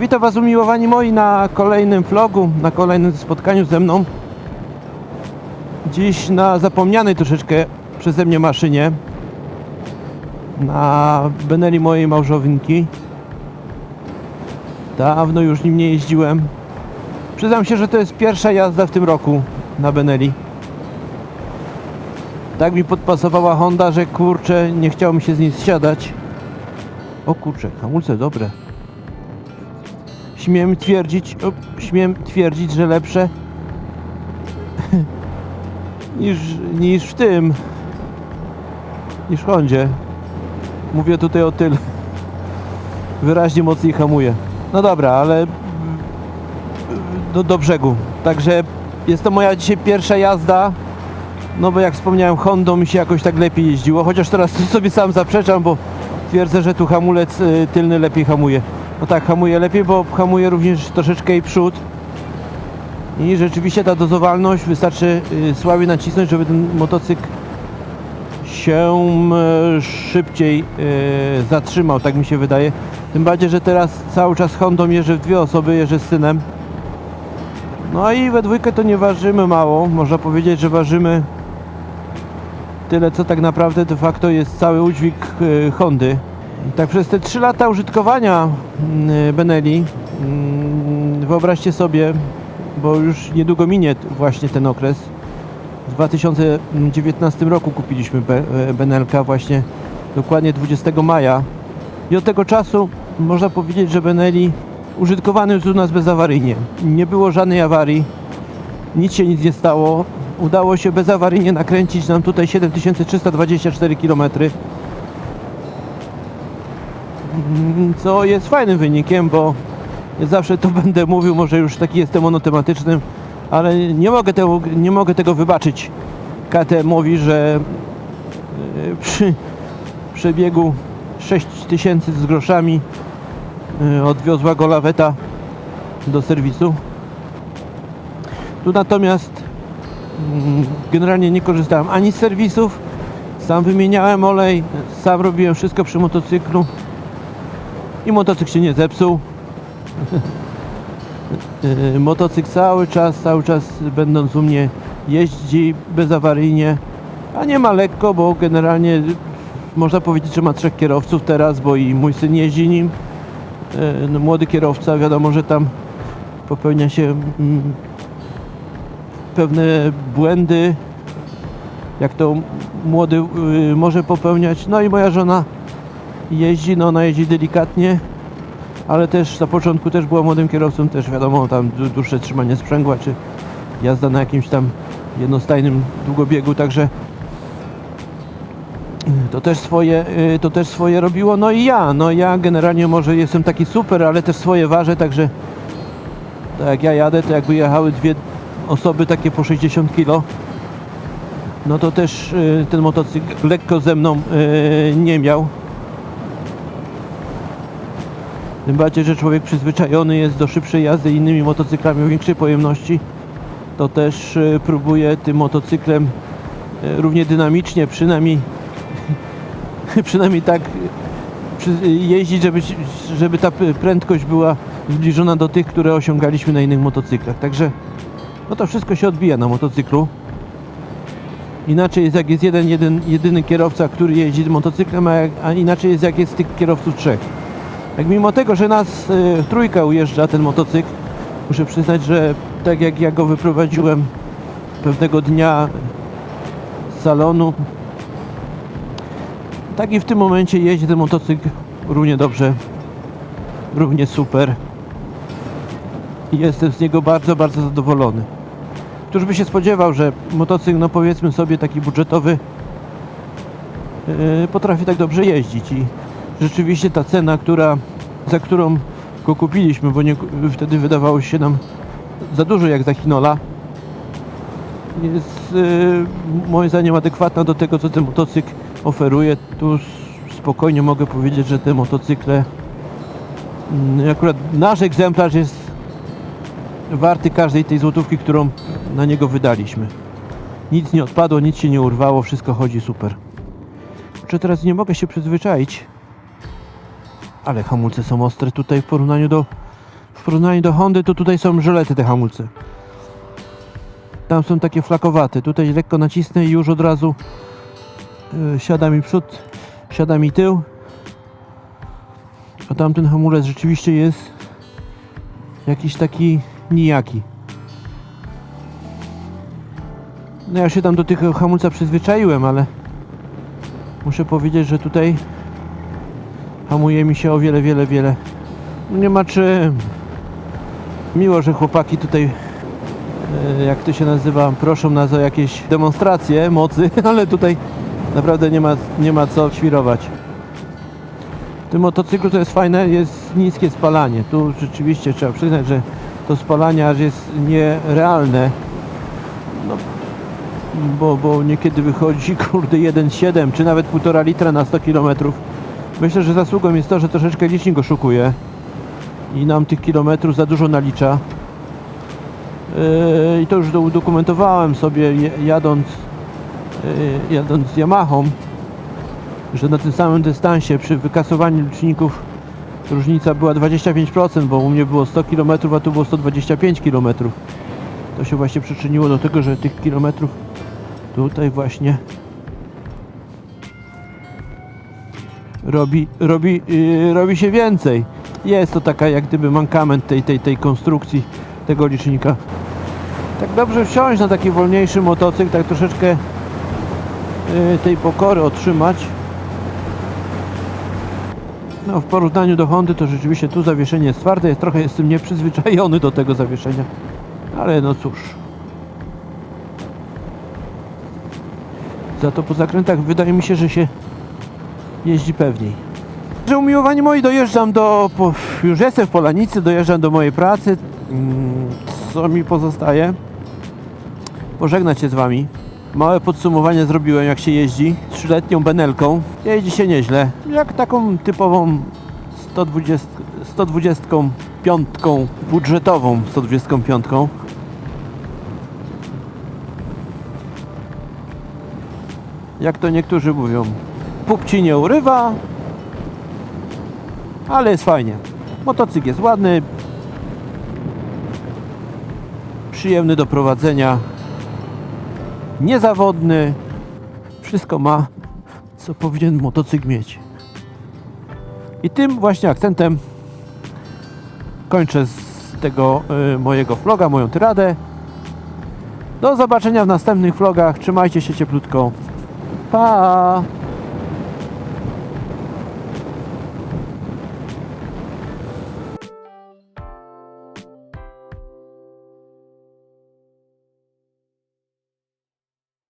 Witam Was umiłowani moi na kolejnym vlogu, na kolejnym spotkaniu ze mną. Dziś na zapomnianej troszeczkę przeze mnie maszynie. Na Benelli mojej małżowinki. Dawno już nim nie jeździłem. Przyznam się, że to jest pierwsza jazda w tym roku na Benelli. Tak mi podpasowała Honda, że kurczę, nie chciało mi się z niej zsiadać. O kurczę, hamulce dobre. Śmiem twierdzić, o, śmiem twierdzić, że lepsze niż, niż w tym, niż w Hondzie. Mówię tutaj o tyle. Wyraźnie mocniej hamuje. No dobra, ale do, do brzegu. Także jest to moja dzisiaj pierwsza jazda. No bo jak wspomniałem, Hondą mi się jakoś tak lepiej jeździło. Chociaż teraz sobie sam zaprzeczam, bo twierdzę, że tu hamulec y, tylny lepiej hamuje. No tak, hamuje lepiej, bo hamuje również troszeczkę i przód. I rzeczywiście ta dozowalność wystarczy y, słabiej nacisnąć, żeby ten motocykl się y, szybciej y, zatrzymał, tak mi się wydaje. Tym bardziej, że teraz cały czas Hondą jeżdżę w dwie osoby, jeżdżę z synem. No i we dwójkę to nie ważymy mało. Można powiedzieć, że ważymy tyle, co tak naprawdę de facto jest cały udźwig Hondy. Tak przez te 3 lata użytkowania mm, Benelli, mm, wyobraźcie sobie, bo już niedługo minie właśnie ten okres. W 2019 roku kupiliśmy e, Benelka właśnie dokładnie 20 maja. I od tego czasu można powiedzieć, że Benelli użytkowany jest u nas bezawaryjnie. Nie było żadnej awarii, nic się nic nie stało. Udało się bezawaryjnie nakręcić nam tutaj 7324 km. Co jest fajnym wynikiem, bo zawsze to będę mówił, może już taki jestem monotematycznym, ale nie mogę tego, nie mogę tego wybaczyć KTM-owi, że e, przy przebiegu 6000 z groszami e, odwiozła go laweta do serwisu. Tu natomiast mm, generalnie nie korzystałem ani z serwisów, sam wymieniałem olej, sam robiłem wszystko przy motocyklu i motocykl się nie zepsuł. Motocykl cały czas, cały czas będąc u mnie jeździ bezawaryjnie, a nie ma lekko, bo generalnie można powiedzieć, że ma trzech kierowców teraz, bo i mój syn jeździ nim. Yy, No, młody kierowca, wiadomo, że tam popełnia się mm, pewne błędy, jak to młody yy, może popełniać. No i moja żona jeździ, no ona jeździ delikatnie, ale też na początku też była młodym kierowcą, też wiadomo, tam dłu- dłuższe trzymanie sprzęgła, czy jazda na jakimś tam jednostajnym długobiegu, także to też swoje, y, to też swoje robiło, no i ja, no ja generalnie może jestem taki super, ale też swoje ważę, także tak jak ja jadę, to jakby jechały dwie osoby takie po 60 kg, no to też y, ten motocykl lekko ze mną y, nie miał. Tym bardziej, że człowiek przyzwyczajony jest do szybszej jazdy innymi motocyklami o większej pojemności, to też y, próbuje tym motocyklem y, równie dynamicznie, przynajmniej przynajmniej tak przy- jeździć, żeby, żeby ta prędkość była zbliżona do tych, które osiągaliśmy na innych motocyklach. Także no to wszystko się odbija na motocyklu. Inaczej jest jak jest jeden, jeden jedyny kierowca, który jeździ motocyklem, a, a inaczej jest jak jest tych kierowców trzech. Jak mimo tego, że nas y, trójka ujeżdża ten motocykl, muszę przyznać, że tak jak ja go wyprowadziłem pewnego dnia z salonu, tak i w tym momencie jeździ ten motocykl równie dobrze, równie super. I jestem z niego bardzo, bardzo zadowolony. Któż by się spodziewał, że motocykl, no powiedzmy sobie taki budżetowy, yy, potrafi tak dobrze jeździć i rzeczywiście ta cena, która, za którą go kupiliśmy, bo nie, wtedy wydawało się nam za dużo jak za Hinola, jest yy, moim zdaniem adekwatna do tego, co ten motocykl oferuje. Tu spokojnie mogę powiedzieć, że te motocykle, mm, akurat nasz egzemplarz jest warty każdej tej złotówki, którą na niego wydaliśmy. Nic nie odpadło, nic się nie urwało, wszystko chodzi super. Czy teraz nie mogę się przyzwyczaić, ale hamulce są ostre tutaj w porównaniu do W porównaniu do Hondy to tutaj są żelety te hamulce. Tam są takie flakowate. Tutaj lekko nacisnę i już od razu yy, siada mi przód, siada mi tył. A tamten hamulec rzeczywiście jest jakiś taki nijaki. No ja się tam do tych hamulca przyzwyczaiłem, ale muszę powiedzieć, że tutaj hamuje mi się o wiele, wiele, wiele. Nie ma czym. Miło, że chłopaki tutaj, e, jak to się nazywa, proszą nas o jakieś demonstracje mocy, ale tutaj naprawdę nie ma, nie ma co świrować. W tym motocyklu to jest fajne, jest niskie spalanie. Tu rzeczywiście trzeba przyznać, że to spalanie aż jest nierealne. No, bo, bo niekiedy wychodzi kurde 1,7 czy nawet 1,5 litra na 100 km. Myślę, że zasługą jest to, że troszeczkę licznik oszukuje i nam tych kilometrów za dużo nalicza. Yy, I to już do- udokumentowałem sobie jadąc, yy, jadąc z Yamahą, że na tym samym dystansie przy wykasowaniu liczników różnica była 25%, bo u mnie było 100 km, a tu było 125 km. To się właśnie przyczyniło do tego, że tych kilometrów tutaj właśnie robi, robi, yy, robi się więcej. Jest to taka jak gdyby mankament tej, tej, tej konstrukcji tego licznika. Tak dobrze wsiąść na taki wolniejszy motocykl, tak troszeczkę yy, tej pokory otrzymać. No w porównaniu do Hondy to rzeczywiście tu zawieszenie jest twarde, jest, trochę jestem nieprzyzwyczajony do tego zawieszenia. Ale no cóż. Za to po zakrętach wydaje mi się, że się jeździ pewniej. Że umiłowani moi dojeżdżam do. Już jestem w Polanicy, dojeżdżam do mojej pracy. Mm, Co mi pozostaje? Pożegnać się z wami. Małe podsumowanie zrobiłem jak się jeździ trzyletnią Benelką. Jeździ się nieźle. Jak taką typową 120, 125 budżetową 125. Jak to niektórzy mówią, puk ci nie urywa, ale jest fajnie. Motocykl jest ładny, przyjemny do prowadzenia, niezawodny, wszystko ma, co powinien motocykl mieć. I tym właśnie akcentem kończę z tego y, mojego vloga, moją tyradę. Do zobaczenia w następnych vlogach. Trzymajcie się cieplutko. Pa!